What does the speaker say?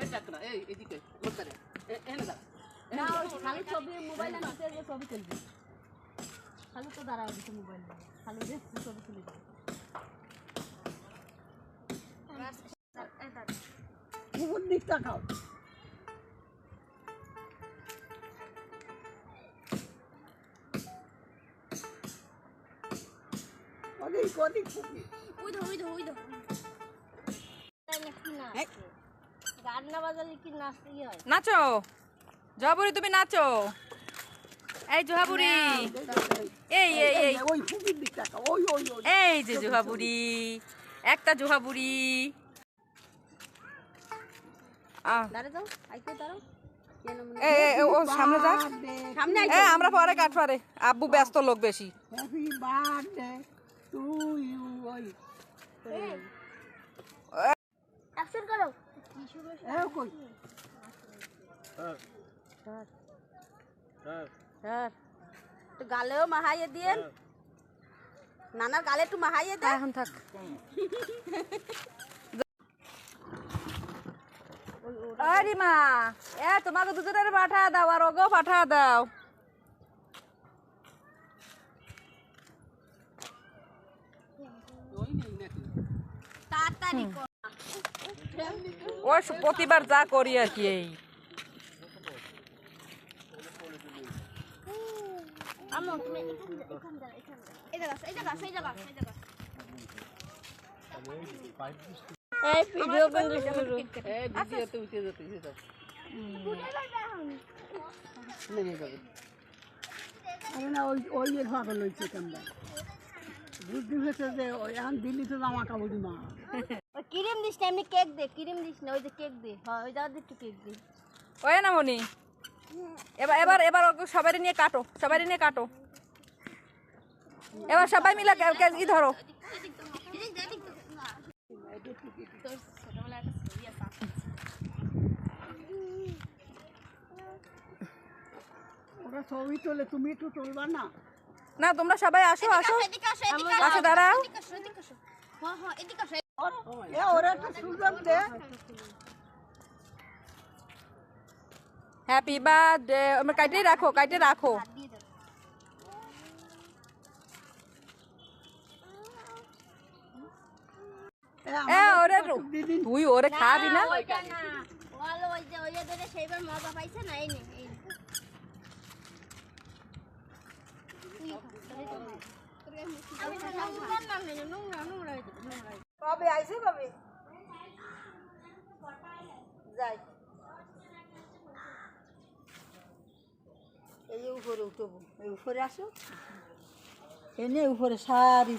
এই না এই এদিকে ওখানে। এনে দাঁড়া না ওই খালি ছবি মোবাইল আনতে যে ছবি তুলবি। খালি তো দিছে মোবাইল। খালি যে ছবি তুলে কোন দিকটা খাও। অনেক অনেক খুবই গান না বাজালে কি নাচ হয়? নাচো। জহাবুরি তুমি নাচো। এই জহাবুরি এই এই এই। ওই খুবির দিকটা ওই ওই ওই। এই যে জোহাবুরি একটা জোহাবুরি আমরা পরে কাটবারে আব্বু ব্যস্ত লোক বেশি। হ্যাপি বার্থডে টু ইউ ওই অ্যাকশন করো এ কই? স্যার। একটু গালেও মাহাইয়ে দিয়েন। নানার গালে একটু মাহাইয়ে দেন। এখন থাক। আরে মা এ তোমাকে দুজনের পাঠা দাও আর ওগো পাঠা দাও। তাড়াতাড়ি ওই প্রতিবার যা করি আর কি এই। ভিডিও বন্ধ শুরু এই ভিডিওতে উঠে যেতে হিসাব নেমে যাবে। আরে না ওই ওই এর হয়েছে কেমন বুদ্ধি হয়েছে যে ওই এখন দিল্লি তো জামা কাপড় ওই ক্রিম দিস না এমনি কেক দে ক্রিম দিস না ওই যে কেক দে। হ্যাঁ ওই একটু কেক দে। ওই না মনি এবার এবার এবার ওকে সবাই নিয়ে কাটো সবাই নিয়ে কাটো। এবার সবাই মিলে কে- কে- ই ধরো। ওরা ছবি তোলে তুমি একটু তুলবা না? না তোমরা সবাই আসো আসো। দাঁড়াও। আসো এ ওরা একটু সুযোগ দে। হ্যাপি বার্থডে আমরা কাইটে রাখো কাইটে রাখো। ওরে তুই ওরে খাবি না? সেইবার মজা পাইছে না এই নে এই নে। আমি তো সব করলাম না, নোংরা, নোংরা হয়ে যাবে, নোংরা হয়ে যাবে। কবে আইসে কবে যাই। এই উপরে উঠবো এই উপরে আসো। এনে উপরে সারি